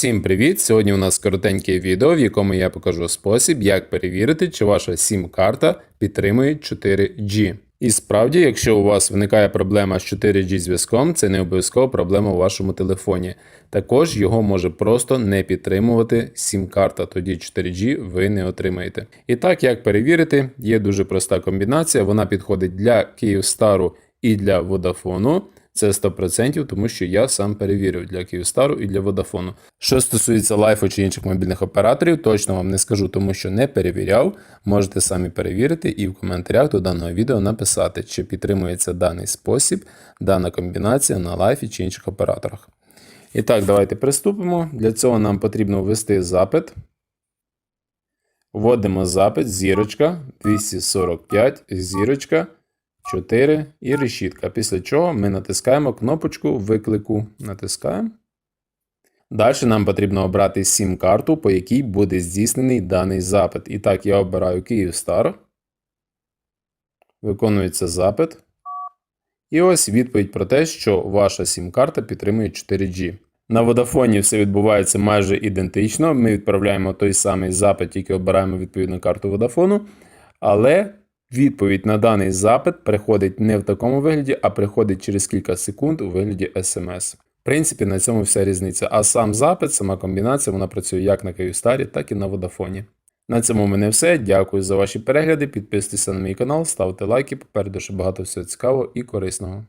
Всім привіт! Сьогодні у нас коротеньке відео, в якому я покажу спосіб, як перевірити, чи ваша SIM-карта підтримує 4G. І справді, якщо у вас виникає проблема з 4G зв'язком, це не обов'язково проблема у вашому телефоні. Також його може просто не підтримувати SIM-карта, тоді 4G ви не отримаєте. І так, як перевірити, є дуже проста комбінація, вона підходить для Kyivstar і для Vodafone. Це 100%, тому що я сам перевірив для Kyivstar і для Vodafone. Що стосується лайфу чи інших мобільних операторів, точно вам не скажу, тому що не перевіряв. Можете самі перевірити і в коментарях до даного відео написати, чи підтримується даний спосіб, дана комбінація на лайфі чи інших операторах. І так, давайте приступимо. Для цього нам потрібно ввести запит. Вводимо запит, зірочка 245, зірочка. 4 і решітка. Після чого ми натискаємо кнопочку виклику. Натискаємо. Далі нам потрібно обрати SIM-карту, по якій буде здійснений даний запит. І так, я обираю Kyivstar. Виконується запит. І ось відповідь про те, що ваша SIM-карта підтримує 4G. На Vodafone все відбувається майже ідентично. Ми відправляємо той самий запит, тільки обираємо відповідну карту Vodafone. Але Відповідь на даний запит приходить не в такому вигляді, а приходить через кілька секунд у вигляді SMS. В принципі, на цьому вся різниця. А сам запит, сама комбінація, вона працює як на Київстарі, так і на Водафоні. На цьому в мене все. Дякую за ваші перегляди. Підписуйтесь на мій канал, ставте лайки. Попереду ще багато всього цікавого і корисного.